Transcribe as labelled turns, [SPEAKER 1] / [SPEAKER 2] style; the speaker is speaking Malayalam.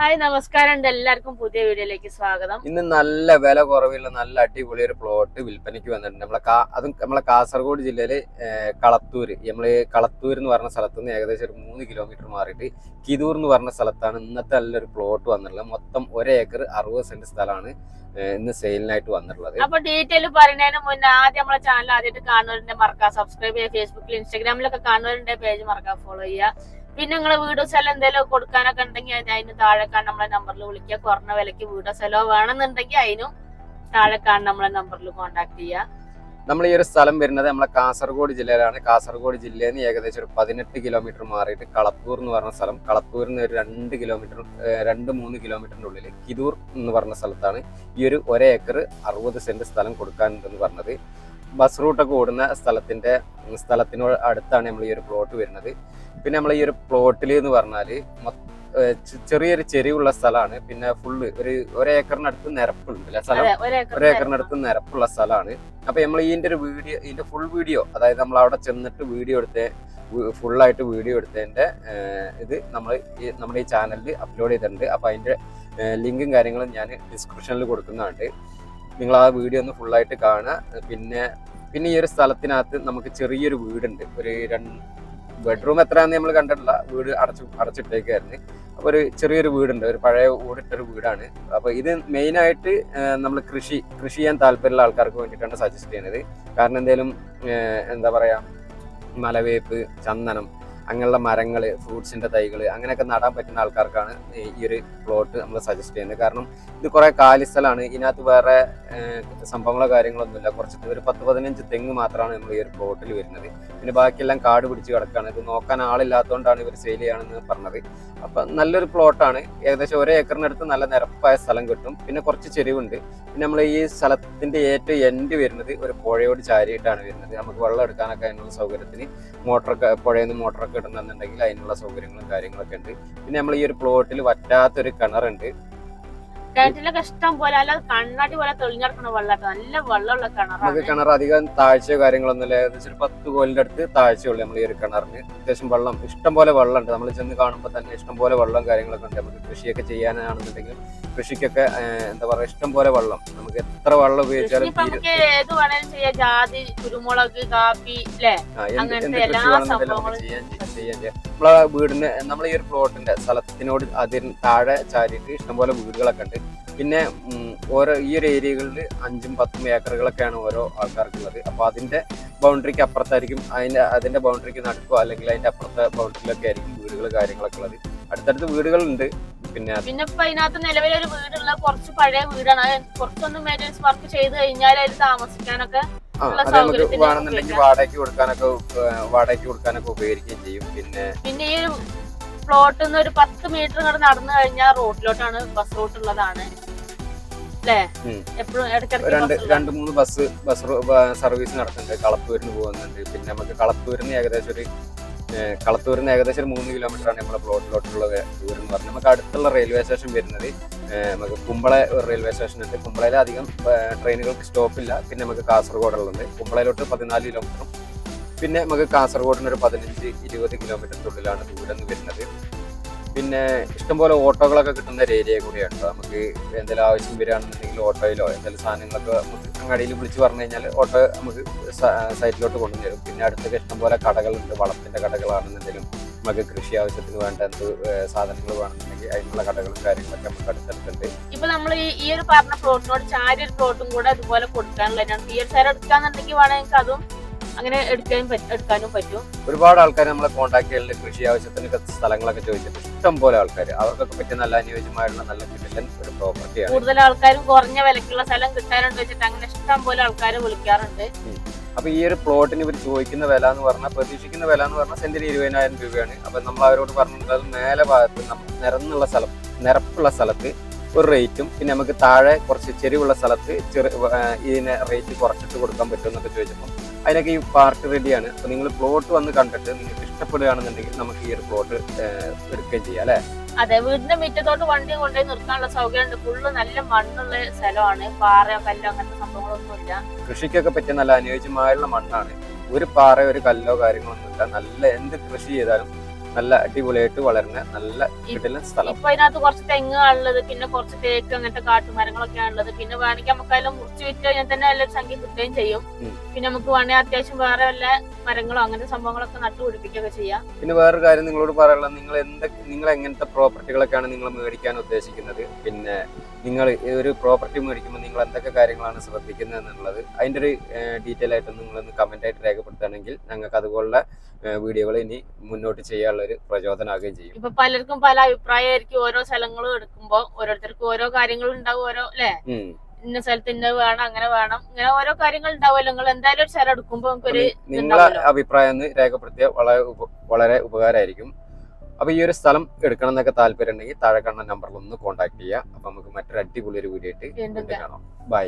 [SPEAKER 1] ഹായ് നമസ്കാരം. ഉണ്ട് എല്ലാവർക്കും പുതിയ വീഡിയോയിലേക്ക് സ്വാഗതം.
[SPEAKER 2] ഇന്ന് നല്ല വില കുറവുള്ള നല്ല അടിപൊളി ഒരു പ്ലോട്ട് വിൽപ്പനയ്ക്ക് വന്നിട്ടുണ്ട്. നമ്മളെ അതും നമ്മളെ കാസർഗോഡ് ജില്ലയിലെ കളത്തൂര്. നമ്മൾ കളത്തൂർ എന്ന് പറഞ്ഞ സ്ഥലത്ത് നിന്ന് ഏകദേശം ഒരു മൂന്ന് കിലോമീറ്റർ മാറിയിട്ട് കിതൂർ എന്ന് പറഞ്ഞ സ്ഥലത്താണ് ഇന്നത്തെ നല്ലൊരു പ്ലോട്ട് വന്നിട്ടുള്ളത്. മൊത്തം ഒരേക്കർ അറുപത് സെന്റ് സ്ഥലമാണ് ഇന്ന് സെയിലിനായിട്ട് വന്നിട്ടുള്ളത്.
[SPEAKER 1] അപ്പൊ ഡീറ്റെയിൽ പറയുന്നതിന് മുന്നേ ആദ്യം നമ്മളെ ചാനൽ ആദ്യമായിട്ട് കാണുന്നവരുണ്ട് മറക്കാം സബ്സ്ക്രൈബ് ചെയ്യുക. ഫേസ്ബുക്കിൽ ഇൻസ്റ്റാഗ്രാമിലൊക്കെ കാണുന്നവരുണ്ട് പേജ് മറക്കാം ഫോളോ ചെയ്യുക. പിന്നെ നിങ്ങളെ വീടോ സ്ഥലം എന്തെങ്കിലും കൊടുക്കാനൊക്കെ ഉണ്ടെങ്കിൽ അത് അതിന് താഴെ കാണുന്ന നമ്മളെ നമ്പറിൽ വിളിക്കുക. കുറഞ്ഞ വിലക്ക് വീടോ സ്ഥലമോ വേണമെന്നുണ്ടെങ്കിൽ അതിനും താഴെ കാണുന്ന നമ്മളെ നമ്പറിൽ കോണ്ടാക്ട് ചെയ്യുക.
[SPEAKER 2] നമ്മൾ ഈ ഒരു സ്ഥലം വരുന്നത് നമ്മളെ കാസർഗോഡ് ജില്ലയിലാണ്. കാസർഗോഡ് ജില്ലയിൽ നിന്ന് ഏകദേശം ഒരു പതിനെട്ട് കിലോമീറ്റർ മാറിയിട്ട് കളപ്പൂർ എന്ന് പറഞ്ഞ സ്ഥലം കളപ്പൂരിൽ നിന്ന് ഒരു രണ്ട് കിലോമീറ്റർ രണ്ട് മൂന്ന് കിലോമീറ്ററിന്റെ ഉള്ളിൽ കിതൂർ എന്ന് പറഞ്ഞ സ്ഥലത്താണ് ഈ ഒരു ഒരേക്കർ അറുപത് സെന്റ് സ്ഥലം കൊടുക്കാനുണ്ടെന്ന് പറഞ്ഞത്. ബസ് റൂട്ടൊക്കെ ഓടുന്ന സ്ഥലത്തിന്റെ സ്ഥലത്തിനോട് അടുത്താണ് നമ്മൾ ഈ ഒരു പ്ലോട്ട് വരുന്നത്. പിന്നെ നമ്മൾ ഈ ഒരു പ്ലോട്ടിൽ എന്ന് പറഞ്ഞാൽ ചെറിയൊരു ചെരിവുള്ള സ്ഥലമാണ്. പിന്നെ ഫുള്ള് ഒരു ഒരേക്കറിനടുത്ത് നിരപ്പുണ്ട് അല്ലെ? സ്ഥലം ഒരേക്കറിനടുത്ത് നിരപ്പുള്ള സ്ഥലമാണ്. അപ്പൊ നമ്മൾ ഇതിന്റെ ഒരു വീഡിയോ ഇതിന്റെ ഫുൾ വീഡിയോ അതായത് നമ്മൾ അവിടെ ചെന്നിട്ട് വീഡിയോ എടുത്ത ഫുള്ളായിട്ട് വീഡിയോ എടുത്തതിന്റെ ഇത് നമ്മൾ ഈ നമ്മുടെ ഈ ചാനലിൽ അപ്ലോഡ് ചെയ്തിട്ടുണ്ട്. അപ്പൊ അതിന്റെ ലിങ്കും കാര്യങ്ങളും ഞാൻ ഡിസ്ക്രിപ്ഷനിൽ കൊടുക്കുന്നതാണ് നിങ്ങൾ ആ വീഡിയോ ഒന്ന് ഫുള്ളായിട്ട് കാണുക. പിന്നെ പിന്നെ ഈ ഒരു സ്ഥലത്തിനകത്ത് നമുക്ക് ചെറിയൊരു വീടുണ്ട്. ഒരു രണ്ട് ബെഡ്റൂം എത്രയാണെന്ന് നമ്മൾ കണ്ടിട്ടില്ല. വീട് അടച്ച് അടച്ചിട്ടേക്കായിരുന്നു. അപ്പോൾ ഒരു ചെറിയൊരു വീടുണ്ട്. ഒരു പഴയ ഓടിട്ടൊരു വീടാണ്. അപ്പോൾ ഇത് മെയിനായിട്ട് നമ്മൾ കൃഷി കൃഷി ചെയ്യാൻ താല്പര്യമുള്ള ആൾക്കാർക്ക് വേണ്ടിയിട്ടാണ് സജസ്റ്റ് ചെയ്യുന്നത്. കാരണം എന്തെങ്കിലും എന്താ പറയുക മലവേപ്പ് ചന്ദനം അങ്ങനെയുള്ള മരങ്ങൾ ഫ്രൂട്ട്സിന്റെ തൈകൾ അങ്ങനെയൊക്കെ നടാൻ പറ്റുന്ന ആൾക്കാർക്കാണ് ഈ ഒരു പ്ലോട്ട് നമ്മൾ സജസ്റ്റ് ചെയ്യുന്നത്. കാരണം ഇത് കുറേ കാലി സ്ഥലമാണ് ഇതിനകത്ത് വേറെ സംഭവങ്ങളോ കാര്യങ്ങളൊന്നുമില്ല. കുറച്ച് ഒരു പത്ത് പതിനഞ്ച് തെങ്ങ് മാത്രമാണ് നമ്മൾ ഈ ഒരു പ്ലോട്ടിൽ വരുന്നത്. പിന്നെ ബാക്കിയെല്ലാം കാട് പിടിച്ച് കിടക്കുകയാണ് ഇത് നോക്കാൻ ആളില്ലാത്തതുകൊണ്ടാണ് ഇവർ സെയിൽ ചെയ്യണമെന്ന് പറഞ്ഞത്. അപ്പം നല്ലൊരു പ്ലോട്ടാണ് ഏകദേശം ഒരേ ഏക്കറിനടുത്ത് നല്ല നിരപ്പായ സ്ഥലം കിട്ടും. പിന്നെ കുറച്ച് ചെരിവുണ്ട്. പിന്നെ നമ്മൾ ഈ സ്ഥലത്തിന്റെ ഏറ്റവും എൻഡ് വരുന്നത് ഒരു പുഴയോട് ചാരിയിട്ടാണ് വരുന്നത്. നമുക്ക് വെള്ളം എടുക്കാനൊക്കെ അതിനുള്ള സൗകര്യത്തിന് മോട്ടറൊക്കെ പുഴയിൽ നിന്ന് മോട്ടറൊക്കെ ഇടുന്നുണ്ടെങ്കിൽ അതിനുള്ള സൗകര്യങ്ങളും കാര്യങ്ങളൊക്കെ ഉണ്ട്. പിന്നെ നമ്മൾ ഈ ഒരു പ്ലോട്ടിൽ വറ്റാത്തൊരു കിണറുണ്ട്.
[SPEAKER 1] കിണറ്റിലൊക്കെ ഇഷ്ടം പോലെ അല്ല കണ്ണാടി പോലെ തെളിഞ്ഞെടുക്കണ വെള്ളാട്ടോ നല്ല വെള്ളമുള്ള
[SPEAKER 2] നമുക്ക്
[SPEAKER 1] കിണറാണ്
[SPEAKER 2] കിണർ അധികം താഴ്ചയോ കാര്യങ്ങളൊന്നുമില്ല ഏകദേശം ഒരു പത്ത് കോലിന്റെ അടുത്ത് താഴ്ചയുള്ളൂ നമ്മൾ ഈ ഒരു കിണറിന്. അത്യാവശ്യം വെള്ളം ഇഷ്ടം പോലെ വെള്ളമുണ്ട്. നമ്മൾ ചെന്ന് കാണുമ്പോൾ തന്നെ ഇഷ്ടം പോലെ വെള്ളം കാര്യങ്ങളൊക്കെ ഉണ്ട്. നമുക്ക് കൃഷിയൊക്കെ ചെയ്യാനാണെന്നുണ്ടെങ്കിൽ കൃഷിക്കൊക്കെ എന്താ പറയാ ഇഷ്ടം പോലെ വെള്ളം. നമുക്ക് എത്ര വെള്ളം ഉപയോഗിച്ചാലും
[SPEAKER 1] നമുക്ക് ഏത് വേണേലും ചെയ്യാം. ജാതി കുരുമുളക് കാപ്പി അല്ലേ അങ്ങനത്തെ എല്ലാ സംഭവങ്ങളും
[SPEAKER 2] നമ്മളെ വീടിന് നമ്മളെ ഈ ഒരു പ്ലോട്ടിന്റെ സ്ഥലത്തിനോട് അതിന് താഴെ ചാരിയിട്ട് ഇഷ്ടംപോലെ വീടുകളൊക്കെ ഉണ്ട്. പിന്നെ ഓരോ ഈ ഒരു ഏരിയകളിൽ അഞ്ചും പത്തും ഏക്കറുകളൊക്കെയാണ് ഓരോ ആൾക്കാർക്കുള്ളത്. അപ്പൊ അതിന്റെ ബൗണ്ടറിക്ക് അപ്പുറത്തായിരിക്കും അതിന്റെ അതിന്റെ ബൗണ്ടറിക്ക് നടക്കുക അല്ലെങ്കിൽ അതിന്റെ അപ്പുറത്തെ ബൗണ്ടറിയിലൊക്കെ ആയിരിക്കും വീടുകൾ കാര്യങ്ങളൊക്കെ ഉള്ളത്. അടുത്തടുത്ത് വീടുകളുണ്ട്. പിന്നെ
[SPEAKER 1] പിന്നെ ഇപ്പൊ അതിനകത്ത് നിലവിലൊരു വീടുള്ള കുറച്ച് പഴയ വീടാണ്. അത് കുറച്ചൊന്ന് മെയിന്റെനൻസ് വർക്ക് ചെയ്ത് കഴിഞ്ഞാൽ അതിൽ താമസിക്കാനൊക്കെ
[SPEAKER 2] അത് നമുക്ക് വേണമെന്നുണ്ടെങ്കിൽ വാടകയ്ക്ക് കൊടുക്കാനൊക്കെ വാടകയ്ക്ക് കൊടുക്കാനൊക്കെ ഉപകരിക്കുകയും ചെയ്യും. പിന്നെ
[SPEAKER 1] പിന്നെ ഈ പ്ലോട്ടിൽ നിന്ന് ഒരു പത്ത് മീറ്റർ ഇങ്ങോട്ട് നടന്നു കഴിഞ്ഞാൽ റോഡിലോട്ടാണ് ബസ് റൂട്ട് ഉള്ളതാണ്.
[SPEAKER 2] രണ്ട് രണ്ട് മൂന്ന് ബസ് ബസ് സർവീസ് നടത്തുന്നുണ്ട് കളപ്പൂരിന് പോകുന്നുണ്ട്. പിന്നെ നമുക്ക് കളത്തൂരിന് ഏകദേശം ഒരു കളത്തൂരിന് ഏകദേശം മൂന്ന് കിലോമീറ്റർ ആണ് നമ്മുടെ പ്ലോട്ടിലോട്ടുള്ള ദൂരം എന്ന് പറഞ്ഞാൽ നമുക്ക് അടുത്തുള്ള റെയിൽവേ സ്റ്റേഷൻ വരുന്നത് നമുക്ക് കുമ്പള റെയിൽവേ സ്റ്റേഷൻ ഉണ്ട്. കുമ്പളയിൽ അധികം ട്രെയിനുകൾക്ക് സ്റ്റോപ്പില്ല പിന്നെ നമുക്ക് കാസർഗോഡുള്ളത്. കുമ്പളയിലോട്ട് പതിനാല് കിലോമീറ്ററും പിന്നെ നമുക്ക് കാസർഗോഡിന് ഒരു പതിനഞ്ച് ഇരുപത് കിലോമീറ്റർ ഉള്ളിലാണ് ദൂരം വരുന്നത്. പിന്നെ ഇഷ്ടംപോലെ ഓട്ടോകളൊക്കെ കിട്ടുന്ന ഒരു ഏരിയ കൂടിയാണ്. നമുക്ക് എന്തെങ്കിലും ആവശ്യം വരികയാണെന്നുണ്ടെങ്കിൽ ഓട്ടോയിലോ എന്തെങ്കിലും സാധനങ്ങളൊക്കെ നമുക്ക് അങ്ങാടിയിൽ വിളിച്ച് പറഞ്ഞു കഴിഞ്ഞാൽ ഓട്ടോ നമുക്ക് സൈറ്റിലോട്ട് കൊണ്ടുവരും പിന്നെ അടുത്തൊക്കെ ഇഷ്ടംപോലെ കടകളുണ്ട്. വളത്തിന്റെ കടകളാണെന്നുണ്ടെങ്കിലും നമുക്ക് കൃഷി ആവശ്യത്തിന് വേണ്ട എന്ത് സാധനങ്ങൾ വേണമെന്നുണ്ടെങ്കിൽ അതിനുള്ള കടകളും കാര്യങ്ങളൊക്കെ നമുക്ക് അടുത്തടുത്തുണ്ട്.
[SPEAKER 1] ഇപ്പൊ നമ്മൾ ഈ ഒരു പറഞ്ഞ പ്ലോട്ടിനോട് ചാരി ഒരു പ്ലോട്ടും കൂടെ അതുപോലെ കൊടുക്കാനുള്ളതാണ് സൈഡ് എടുക്കാന്നുണ്ടെങ്കിൽ വേണമെങ്കിൽ അതും അങ്ങനെ എടുക്കാനും എടുക്കാനും പറ്റും.
[SPEAKER 2] ഒരുപാട് ആൾക്കാർ നമ്മളെ കോൺടാക്ട് ചെയ്യലുണ്ട് കൃഷി ആവശ്യത്തിനൊക്കെ സ്ഥലങ്ങളൊക്കെ ചോദിച്ചിട്ട് ഇഷ്ടം പോലെ ആൾക്കാർ അവർക്കൊക്കെ പറ്റിയ നല്ല അനുയോജ്യമായുള്ള നല്ല കിടിലൻ ഒരു പ്രോപ്പർട്ടിയാണ്
[SPEAKER 1] കൂടുതൽ ആൾക്കാരും കുറഞ്ഞ വിലക്കുള്ള സ്ഥലം കിട്ടാനുണ്ട് വെച്ചിട്ട് അങ്ങനെ ഇഷ്ടം പോലെ ആൾക്കാർ വിളിക്കാറുണ്ട്.
[SPEAKER 2] അപ്പൊ ഈ ഒരു പ്ലോട്ടിന് ഇവർ ചോദിക്കുന്ന വില എന്ന് പറഞ്ഞാൽ പ്രതീക്ഷിക്കുന്ന വില എന്ന് പറഞ്ഞാൽ സെന്റിന് ഇരുപതിനായിരം രൂപയാണ്. അപ്പൊ നമ്മൾ അവരോട് പറഞ്ഞിട്ടുള്ളത് മേലെ ഭാഗത്ത് നിരന്നുള്ള സ്ഥലം നിരപ്പുള്ള സ്ഥലത്ത് ഒരു റേറ്റും പിന്നെ നമുക്ക് താഴെ കുറച്ച് ചെരിവുള്ള സ്ഥലത്ത് ചെറു ഇതിനെ റേറ്റ് കുറച്ചിട്ട് കൊടുക്കാൻ പറ്റും എന്നൊക്കെ ചോദിച്ചപ്പോൾ അതിനൊക്കെ ഈ പാർട്ട് റെഡിയാണ്. അപ്പോൾ നിങ്ങൾ പ്ലോട്ട് വന്ന് കണ്ടിട്ട് നിങ്ങൾക്ക് ഇഷ്ടപ്പെടുകയാണെന്നുണ്ടെങ്കിൽ നമുക്ക് ഈ ഒരു പ്ലോട്ട് എടുക്കുകയും ചെയ്യാം അല്ലെ?
[SPEAKER 1] അതെ വീടിന്റെ മുറ്റത്തോട്ട് വണ്ടി കൊണ്ടുപോയി നിർത്താനുള്ള സൗകര്യമുണ്ട്. ഫുള്ള് നല്ല മണ്ണുള്ള സ്ഥലമാണ്. പാറയോ കല്ലോ അങ്ങനത്തെ സംഭവങ്ങളൊന്നുമില്ല
[SPEAKER 2] കൃഷിക്കൊക്കെ പറ്റിയ നല്ല അനുയോജ്യമായുള്ള മണ്ണാണ്. ഒരു പാറ ഒരു കല്ലോ കാര്യങ്ങളൊന്നുമില്ല നല്ല എന്ത് കൃഷി ചെയ്താലും നല്ല അടിപൊളിയായിട്ട് വളരുന്ന നല്ല കിട്ടുന്ന സ്ഥലം.
[SPEAKER 1] ഇപ്പൊ അതിനകത്ത് കുറച്ച് തെങ്ങാണ് ഉള്ളത് പിന്നെ കുറച്ച് തേക്ക് അങ്ങനത്തെ കാട്ടുമരങ്ങളൊക്കെയാണ് ഉള്ളത്. പിന്നെ വേണമെങ്കിൽ നമുക്ക് അതിലും മുറിച്ച് വിറ്റ് കഴിഞ്ഞാൽ തന്നെ നല്ലൊരു സംഖ്യ കിട്ടുകയും ചെയ്യും. പിന്നെ നമുക്ക് വേണമെങ്കിൽ അത്യാവശ്യം വേറെ വല്ല മരങ്ങളോ അങ്ങനത്തെ സംഭവങ്ങളൊക്കെ നട്ടു പിടിപ്പിക്കുകയൊക്കെ ചെയ്യാം.
[SPEAKER 2] പിന്നെ വേറൊരു കാര്യം നിങ്ങളോട് പറയാനുള്ളത് നിങ്ങൾ എന്തൊക്കെ നിങ്ങൾ എങ്ങനത്തെ പ്രോപ്പർട്ടികളൊക്കെയാണ് നിങ്ങൾ മേടിക്കാൻ ഉദ്ദേശിക്കുന്നത്? പിന്നെ നിങ്ങൾ ഒരു പ്രോപ്പർട്ടി മേടിക്കുമ്പോൾ നിങ്ങൾ എന്തൊക്കെ കാര്യങ്ങളാണ് ശ്രദ്ധിക്കുന്നത് എന്നുള്ളത്. അതിന്റെ ഒരു ഡീറ്റെയിൽ ആയിട്ട് നിങ്ങളൊന്ന് കമന്റ് ആയിട്ട് രേഖപ്പെടുത്തുകയാണെങ്കിൽ ഞങ്ങൾക്ക് അതുപോലുള്ള വീഡിയോകൾ ഇനി മുന്നോട്ട് ചെയ്യാനുള്ള ഒരു പ്രചോദനമാകുകയും ചെയ്യും.
[SPEAKER 1] ഇപ്പൊ പലർക്കും പല അഭിപ്രായമായിരിക്കും ഓരോ സ്ഥലങ്ങളും എടുക്കുമ്പോൾ ഓരോരുത്തർക്കും ഓരോ കാര്യങ്ങൾ ഉണ്ടാവും ഓരോ അല്ലെ. ഇന്ന സ്ഥലത്ത് ഇന്ന വേണം അങ്ങനെ വേണം ഇങ്ങനെ ഓരോ കാര്യങ്ങൾ ഉണ്ടാവുമല്ലോ. നിങ്ങൾ എന്തായാലും ഒരു സ്ഥലം എടുക്കുമ്പോൾ നിങ്ങളുടെ
[SPEAKER 2] നിങ്ങളെ. അഭിപ്രായം ഒന്ന് രേഖപ്പെടുത്തിയ വളരെ വളരെ ഉപകാരമായിരിക്കും. അപ്പൊ ഈ ഒരു സ്ഥലം എടുക്കണം എന്നൊക്കെ താല്പര്യം ഉണ്ടെങ്കിൽ താഴെ കാണുന്ന നമ്പറിൽ ഒന്ന് കോൺടാക്ട് ചെയ്യുക. അപ്പൊ നമുക്ക് മറ്റൊരു അടിപൊളി ഒരു വീഡിയോ ആയിട്ട് കാണാം. ബൈ